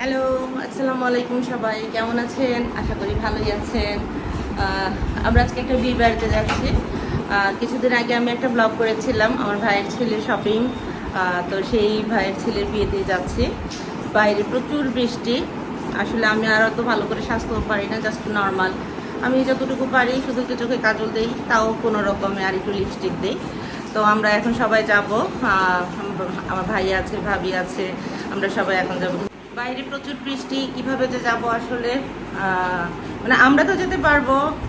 Hello আসসালামু আলাইকুম সবাই, কেমন আছেন? আশা করি ভালোই আছেন। আমরা আজকে একটা বিয়ে বাড়িতে যাচ্ছি। কিছুদিন আগে আমি একটা ব্লগ করেছিলাম, আমার ভাইয়ের ছেলের শপিং তো সেই ভাইয়ের ছেলের বিয়েতে যাচ্ছি। বাইরে প্রচুর বৃষ্টি। আসলে আমি আর অত ভালো করে স্বাস্থ্য পারি না জাস্ট নর্মাল আমি যতটুকু পারি, শুধু চোখে কাজল দিই, তাও কোনো রকমে আর একটু লিপস্টিক দিই। তো আমরা এখন সবাই যাব। আমার ভাই আছে, ভাবি আছে, আমরা সবাই এখন যাব। বাইরে প্রচুর বৃষ্টি, কীভাবে যে যাব আসলে মানে আমরা তো যেতে পারব।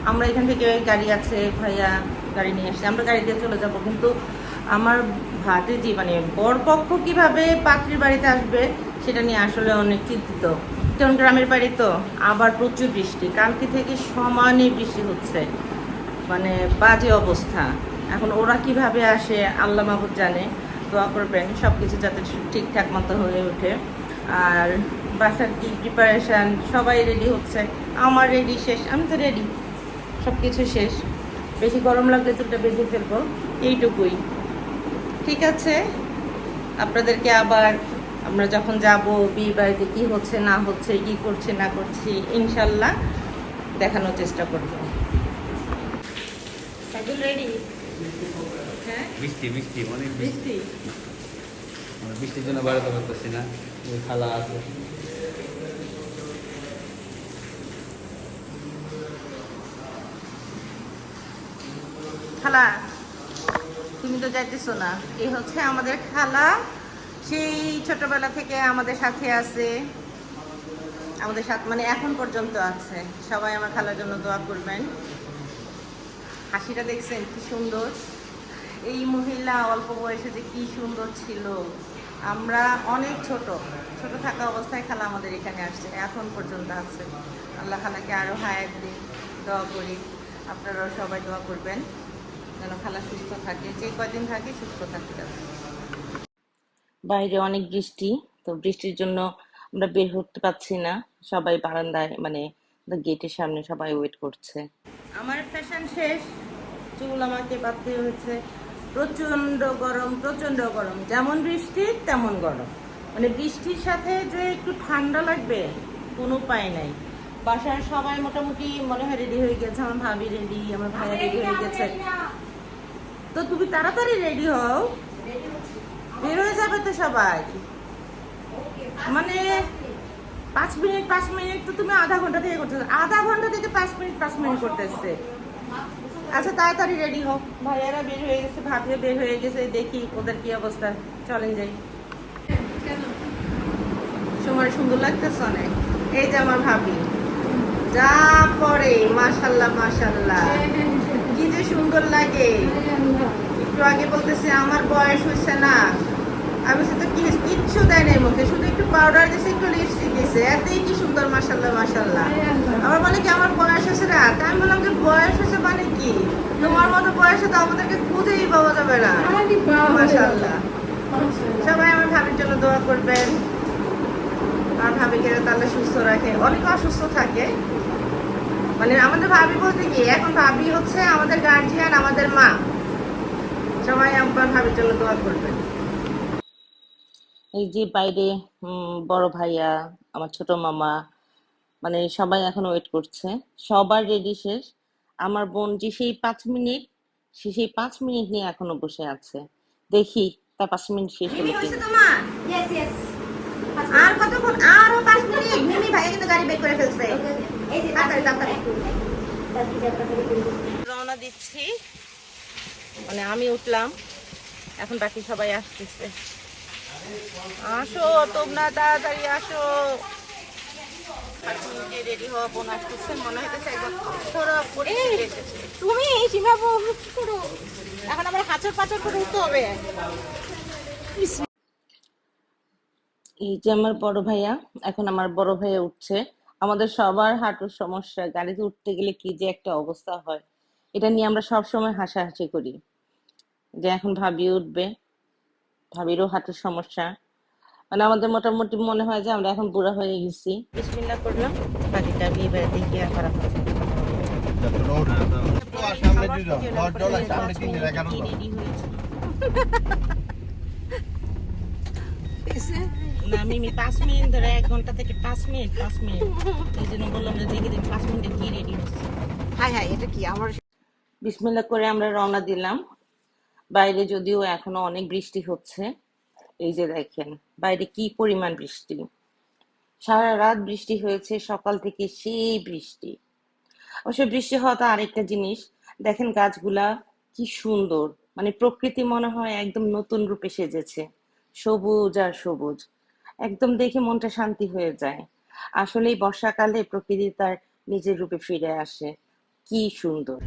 আমরা এখান থেকে গাড়ি আছে, ভাইয়া গাড়ি নিয়ে আসছে, আমরা গাড়ি দিয়ে চলে যাব। কিন্তু আমার ভাতিজি মানে বরপক্ষ কীভাবে পাত্রীর বাড়িতে আসবে, সেটা নিয়ে আসলে অনেক চিন্তিত। কারণ গ্রামের বাড়ি তো, আবার প্রচুর বৃষ্টি। কালকে থেকে সমানে বৃষ্টি হচ্ছে। মানে বাজে অবস্থা। এখন ওরা কীভাবে আসে, আল্লাহ মাহবুদ জানে। দোয়া করবেন সব কিছু যাতে ঠিকঠাক মতো হয়ে ওঠে। আর বাসার কি প্রিপারেশান সবাই রেডি হচ্ছে। আমার রেডি শেষ আমি তো রেডি সব কিছু শেষ। বেশি গরম লাগলে চুলটা বেঁধে ফেলব। এইটুকুই। ঠিক আছে? আপনাদেরকে আবার আমরা যখন যাব বিয়ে বাড়িতে কী হচ্ছে না হচ্ছে কী করছে না করছি ইনশাল্লাহ দেখানোর চেষ্টা করব। রেডি হ্যাঁ? বৃষ্টি বৃষ্টি অনেক বৃষ্টি বৃষ্টির জন্য বেরোতে পারতেছি না ওই খালা আছে। খালা, তুমি তো যাইতেছো না। এই হচ্ছে আমাদের খালা, সেই ছোটবেলা থেকে আমাদের সাথে আছে। আমাদের সাথে মানে এখন পর্যন্ত আছে। সবাই আমার খালার জন্য দোয়া করবেন। হাসিটা দেখছেন, কি সুন্দর। এই মহিলা অল্প বয়সে যে কি সুন্দর ছিল। আমরা অনেক ছোট ছোট থাকা অবস্থায় খালা আমাদের এখানে আসছে এখন পর্যন্ত আছে। আল্লাহ খালাকে আরও হায়াত দিন দোয়া করি। আপনারাও সবাই দোয়া করবেন যেন খালা সুস্থ থাকে যে কয়দিন থাকে সুস্থ থাকতে বাইরে অনেক বৃষ্টি তো বৃষ্টির জন্য আমরা বের হতে পারছি না। সবাই বারান্দায় মানে গেটের সামনে সবাই ওয়েট করছে। আমার ফ্যাশন শেষ চুল আমাকে বাঁধতে হয়েছে। প্রচণ্ড গরম প্রচণ্ড গরম। যেমন বৃষ্টি, তেমন গরম। মানে বৃষ্টির সাথে যে একটু ঠান্ডা লাগবে, কোনো উপায় নাই। বাসার সবাই মোটামুটি মনে হয় রেডি হয়ে গেছে, আমার ভাবি রেডি আমার ভাইয়া রেডি হয়ে গেছে। তো তুমি তাড়াতাড়ি রেডি হও। বের হয়ে যাবে তো সবাই। মানে পাঁচ মিনিট পাঁচ মিনিট তো তুমি আধা ঘণ্টা থেকে করতেছো। আধা ঘণ্টা থেকে পাঁচ মিনিট পাঁচ মিনিট করতেছে। আচ্ছা তাড়াতাড়ি রেডি হোক ভাইয়ারা বের হয়ে গেছে, ভাবিও বের হয়ে গেছে, দেখি ওদের কি অবস্থা। চলেন যাই। সময় সুন্দর লাগতেছে অনেক। এই যে আমার ভাবি। যা পরে মাশাল্লাহ মাশাল্লাহ। কি যে সুন্দর লাগে। একটু আগে বলতেছে, আমার বয়স হচ্ছে না। আমি তো কিচ্ছু দেয় না এর মধ্যে শুধু একটু পাউডার দিয়েছে একটু লিপস্টিক দিয়েছে এতেই কি সুন্দর মাশাল্লাহ মাশাল্লাহ আবার বলে কি আমার বয়স হয়েছে না? তাই আমি বললাম যে বয়স হয়েছে মানে কি? তোমার মতো বয়সে তো আমাদেরকে খুঁজেই পাওয়া যাবে না। মাশাল্লাহ সবাই আমার ভাবির জন্য দোয়া করবেন। আর ভাবিকে তাহলে সুস্থ রাখে। অনেক অসুস্থ থাকে। মানে আমাদের ভাবি বলতে কি এখন ভাবি হচ্ছে আমাদের গার্জিয়ান আমাদের মা। সবাই আমার ভাবির জন্য দোয়া করবেন। এই যে বাইরে বড় ভাইয়া আমার ছোট মামা মানে সবাই এখন ওয়েট করছে। সবার রেডি শেষ। আমার বোন যে সেই পাঁচ মিনিট সে সেই পাঁচ মিনিট নিয়ে এখনও বসে আছে। দেখি তার পাঁচ মিনিট শেষ হলো কি. আর কতক্ষণ? আরও পাঁচ মিনিট। মিমি ভাইয়া কিন্তু গাড়ি বের করে ফেলছে। এই যে তাড়াতাড়ি, তাড়াতাড়ি। রওনা দিচ্ছি। মানে আমি উঠলাম। এখন বাকি সবাই আসতেছে। আসো তোমরা তাড়াতাড়ি আসো। মনে তুমি সীমাবু কি করো? এখন আবার হাঁচর পাচর করে উঠতে হবে। এই যে আমার বড় ভাইয়া এখন আমার বড় ভাইয়া উঠছে। আমাদের সবার হাঁটুর সমস্যা গাড়িতে উঠতে গেলে কি যে একটা অবস্থা হয়। এটা নিয়ে আমরা সব সময় হাসাহাসি করি। যে এখন ভাবি উঠবে। ভাবিরও হাঁটুর সমস্যা। মানে আমাদের মোটামুটি মনে হয় যে আমরা এখন বুড়া হয়ে গেছি। বিসমিল্লাহ করলাম বাকিটা করা এগারো রেডি হয়েছে না মিমি পাঁচ মিনিট ধরে এক ঘণ্টা থেকে পাঁচ মিনিট পাঁচ মিনিট। এই জন্য বললাম যে দেখে দেখি পাঁচ মিনিটে কি রেডি হচ্ছে। হাই হাই এটা কি? আমার বিসমিল্লা করে আমরা রওনা দিলাম। বাইরে যদিও এখনও অনেক বৃষ্টি হচ্ছে, এই যে দেখেন, বাইরে কি পরিমাণ বৃষ্টি? সারা রাত বৃষ্টি হয়েছে, সকাল থেকে সেই বৃষ্টি। অবশ্য বৃষ্টি হওয়া তো আরেকটা জিনিস, দেখেন গাছগুলা কি সুন্দর মানে প্রকৃতি মনে হয় একদম নতুন রূপে সেজেছে, সবুজ আর সবুজ। একদম দেখে মনটা শান্তি হয়ে যায়। আসলেই বর্ষাকালে প্রকৃতি তার নিজের রূপে ফিরে আসে, কি সুন্দর।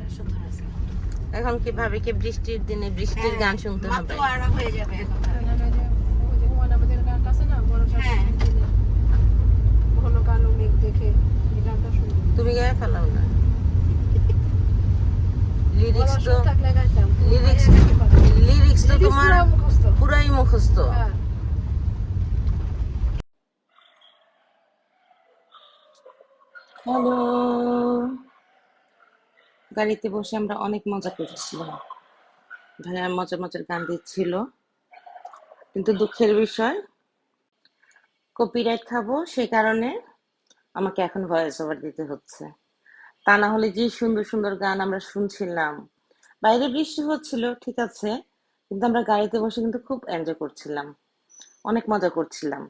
এখন কীভাবে কি বৃষ্টির দিনে বৃষ্টির গান শুনতে হবে? হয়ে যাবে এখন। হ্যাঁ শুনব তুমি গায়ে ফেলাও না। লিরিক্স তো লিরিক্স লিরিক্স তো তোমার পুরাই মুখস্থ। হ্যাঁ। হ্যালো গাড়িতে বসে আমরা অনেক মজা করেছিলাম। ভাইয়া মজার মজার গান দিচ্ছিল। কিন্তু দুঃখের বিষয় কপিরাইট খাব সেই কারণে আমাকে এখন ভয়েস ওভার দিতে হচ্ছে। তা না হলে যে সুন্দর সুন্দর গান আমরা শুনছিলাম, বাইরে বৃষ্টি হচ্ছিল, ঠিক আছে, কিন্তু আমরা গাড়িতে বসে কিন্তু খুব এনজয় করছিলাম, অনেক মজা করছিলাম।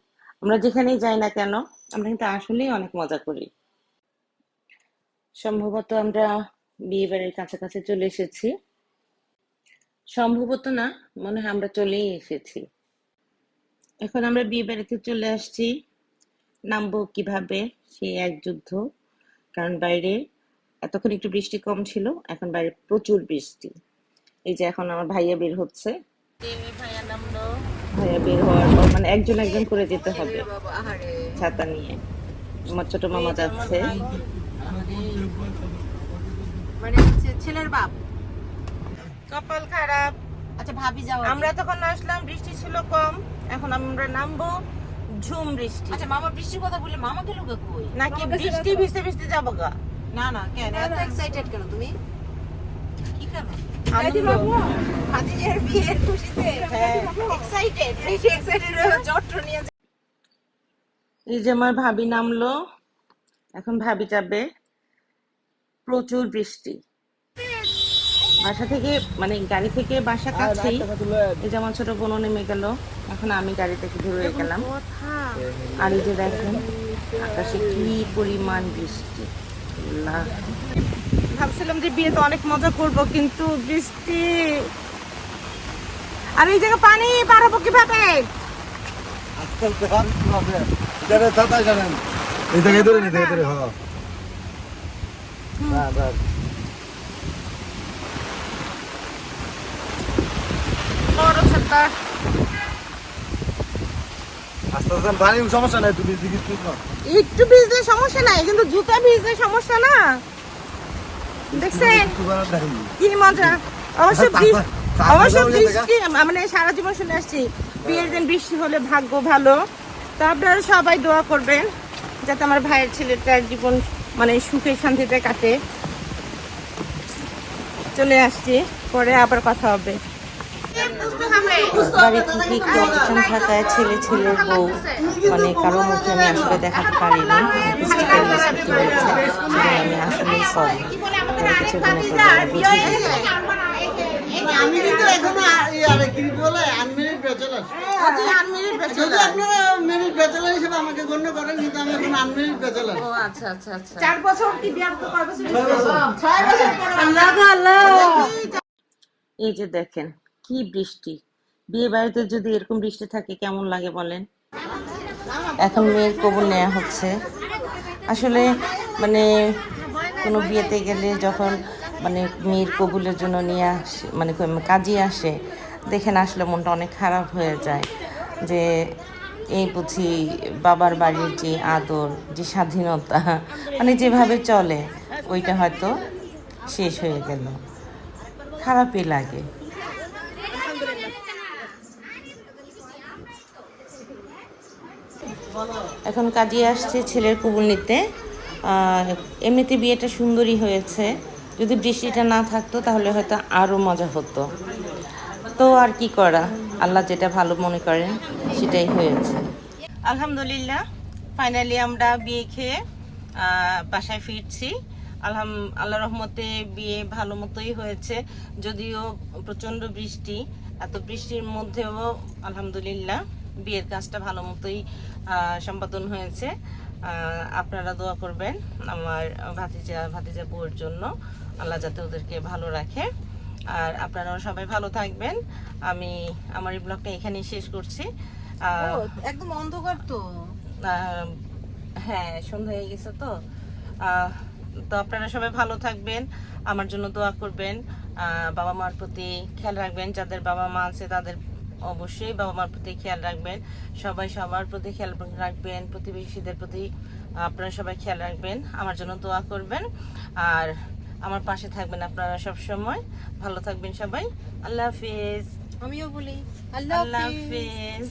আমরা যেখানেই যাই না কেন, আমরা কিন্তু আসলেই অনেক মজা করি। সম্ভবত আমরা বিয়ে বাড়ির কাছাকাছি চলে এসেছি। সম্ভবত না মনে হয় আমরা চলেই এসেছি। এখন আমরা বিয়ে বাড়িতে চলে আসছি। নামবো কীভাবে? সেই এক যুদ্ধ। কারণ বাইরে এতক্ষণ একটু বৃষ্টি কম ছিল এখন বাইরে প্রচুর বৃষ্টি। এই যে এখন আমার ভাইয়া বের হচ্ছে। ভাইয়া নামলো। ভাইয়া বের হওয়ার পর মানে একজন একজন করে যেতে হবে। ছাতা নিয়ে। আমার ছোট মামা যাচ্ছে। মানে হচ্ছে ছেলের বাপ। কপাল খারাপ। আচ্ছা ভাবি যাও আমরা তখন আসলাম বৃষ্টি ছিল কম এখন আমরা নামবো ঝুম বৃষ্টি। আচ্ছা মামা বৃষ্টির কথা বললে মামা গেল কই? নাকি বৃষ্টি ভিজতে ভিজতে যাব গা? না না কেন? এত এক্সাইটেড কেন তুমি? কি কেন? আনন্দ। বিয়ের খুশিতে। হ্যাঁ। এক্সাইটেড বেশি এক্সাইটেড জট্ট নিয়ে এই যে আমার ভাবি নামলো এখন ভাবি যাবে। প্রচুর বৃষ্টি। বাসা থেকে মানে গাড়ি থেকে বাসা কাছেই এই যে আমার ছোট বোনও নেমে গেল। এখন আমি গাড়ি থেকে ঘুরে গেলাম। আর এই যে দেখেন আকাশে কি পরিমাণ বৃষ্টি। ভাবছিলাম যে বিয়েতে অনেক মজা করব কিন্তু বৃষ্টি। আর এই জায়গা পানি পারাবো কীভাবে? আজকাল জানেন। এই থেকে ধরে নি থেকে ধরে হ্যাঁ না না বড় ছাতা আস্তে আস্তে পানি সমস্যা নাই তুমি একটু ভিজলে সমস্যা নাই কিন্তু জুতা ভিজলে সমস্যা না। দেখছেন? কি মজা। অবশ্য অবশ্য এই জায়গা। বৃষ্টি মানে সারা জীবন শুনে আসছি বিয়ের দিন বৃষ্টি হলে ভাগ্য ভালো। তো আপনারা সবাই দোয়া করবেন যাতে আমার ভাইয়ের ছেলেটার জীবন মানে সুখে শান্তিতে কাটে। চলে আসছি, পরে আবার কথা হবে। বাড়ি ছেলে ছেলের বউ মানে আমি আসলে দেখাতে পারিনি বুঝে আমি কিন্তু এখনও আ- এই আরে কি বলে আনমেরিড ব্যাচেলার যদি আপনারা মেরিট ব্যাচেলার হিসেবে আমাকে গণ্য করেন কিন্তু আমি এখন আনমেরিড ব্যাচেলার ও আচ্ছা আচ্ছা আচ্ছা। চার বছর কি বিয়ার তো কয় বছর ছয় বছর। পরে এই যে দেখেন কি বৃষ্টি। বিয়ে বাড়িতে যদি এরকম বৃষ্টি থাকে কেমন লাগে বলেন? এখন মেয়ের কবুল নেওয়া হচ্ছে। আসলে মানে কোনো বিয়েতে গেলে যখন মানে মেয়ের কবুলের জন্য নিয়ে আসে মানে কাজে আসে দেখেন আসলে মনটা অনেক খারাপ হয়ে যায় যে এই বুঝি বাবার বাড়ির যে আদর, যে স্বাধীনতা মানে যেভাবে চলে, ওইটা হয়তো শেষ হয়ে গেল। খারাপই লাগে। এখন কাজে আসছে ছেলের কবুল নিতে। এমনিতে বিয়েটা সুন্দরই হয়েছে। যদি বৃষ্টিটা না থাকতো, তাহলে হয়তো আরও মজা হতো। তো আর কি করা? আল্লাহ যেটা ভালো মনে করেন, সেটাই হয়েছে। আলহামদুলিল্লাহ ফাইনালি আমরা বিয়ে খেয়ে বাসায় ফিরছি। আলহাম আল্লাহ রহমতে বিয়ে ভালো মতোই হয়েছে। যদিও প্রচণ্ড বৃষ্টি, এত বৃষ্টির মধ্যেও আলহামদুলিল্লাহ বিয়ের কাজটা ভালো মতোই সম্পাদন হয়েছে। আপনারা দোয়া করবেন আমার ভাতিজা ভাতিজা বউয়ের জন্য। আল্লাহ যাতে ওদেরকে ভালো রাখে। আর আপনারাও সবাই ভালো থাকবেন। আমি আমার এই ব্লগটা এখানেই শেষ করছি। একদম অন্ধকার তো। হ্যাঁ সন্ধ্যা হয়ে গেছে তো। তো আপনারা সবাই ভালো থাকবেন আমার জন্য দোয়া করবেন। আহ, বাবা মার প্রতি খেয়াল রাখবেন যাদের বাবা মা আছে তাদের অবশ্যই বাবা মার প্রতি খেয়াল রাখবেন। সবাই সবার প্রতি খেয়াল রাখবেন প্রতিবেশীদের প্রতি আপনারা সবাই খেয়াল রাখবেন। আমার জন্য দোয়া করবেন। আর আমার পাশে থাকবেন আপনারা সব সময় ভালো থাকবেন সবাই। আল্লাহ হাফিজ। আমিও বলি আল্লাহ হাফিজ।